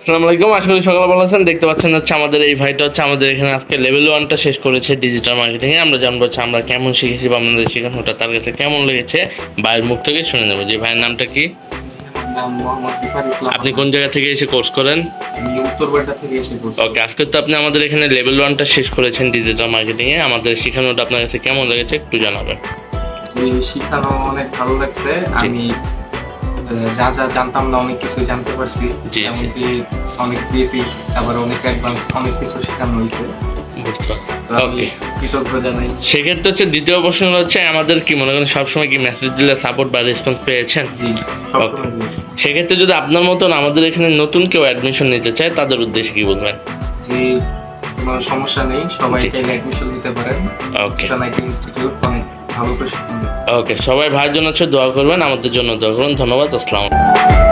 আসসালামু আলাইকুম আশা করি সকালে ভালো আছেন। দেখতে পাচ্ছেন হচ্ছে আমাদের এই ভাইটা হচ্ছে আমাদের এখানে আজকে লেভেল ওয়ানটা শেষ করেছে ডিজিটাল মার্কেটিংয়ে আমরা জানব হচ্ছে আমরা কেমন শিখেছি বা আমাদের শেখানোটা তার কাছে কেমন লেগেছে। ভাইয়ের মুখ থেকে শুনে নেব। যে ভাইয়ের নামটা কি? আপনি কোন জায়গা থেকে এসে কোর্স করেন? ওকে আজকে তো আপনি আমাদের এখানে লেভেল ওয়ানটা শেষ করেছেন ডিজিটাল মার্কেটিংয়ে এ। আমাদের শেখানোটা আপনার কাছে কেমন লেগেছে একটু জানাবেন। শিখানো অনেক ভালো লাগছে। আমি যা যা জানতাম না অনেক কিছু জানতে পারছি। এমনকি অনেক বেসিক্স আবার অনেক অ্যাডভান্স অনেক কিছু শেখানো হয়েছে। সেক্ষেত্রে হচ্ছে দ্বিতীয় প্রশ্ন হচ্ছে আমাদের কি মনে করেন সবসময় কি মেসেজ দিলে সাপোর্ট বা রেসপন্স পেয়েছেন? জি সেক্ষেত্রে যদি আপনার মতন আমাদের এখানে নতুন কেউ অ্যাডমিশন নিতে চায় তাদের উদ্দেশ্যে কি বলবেন? কোনো সমস্যা নেই সবাই চাইলে অ্যাডমিশন পারেন। ওকে ইনস্টিটিউট অনেক ভালো ওকে সবাই ভাইয়ের জন্য হচ্ছে দোয়া করবেন আমাদের জন্য দোয়া করুন ধন্যবাদ আসসালাম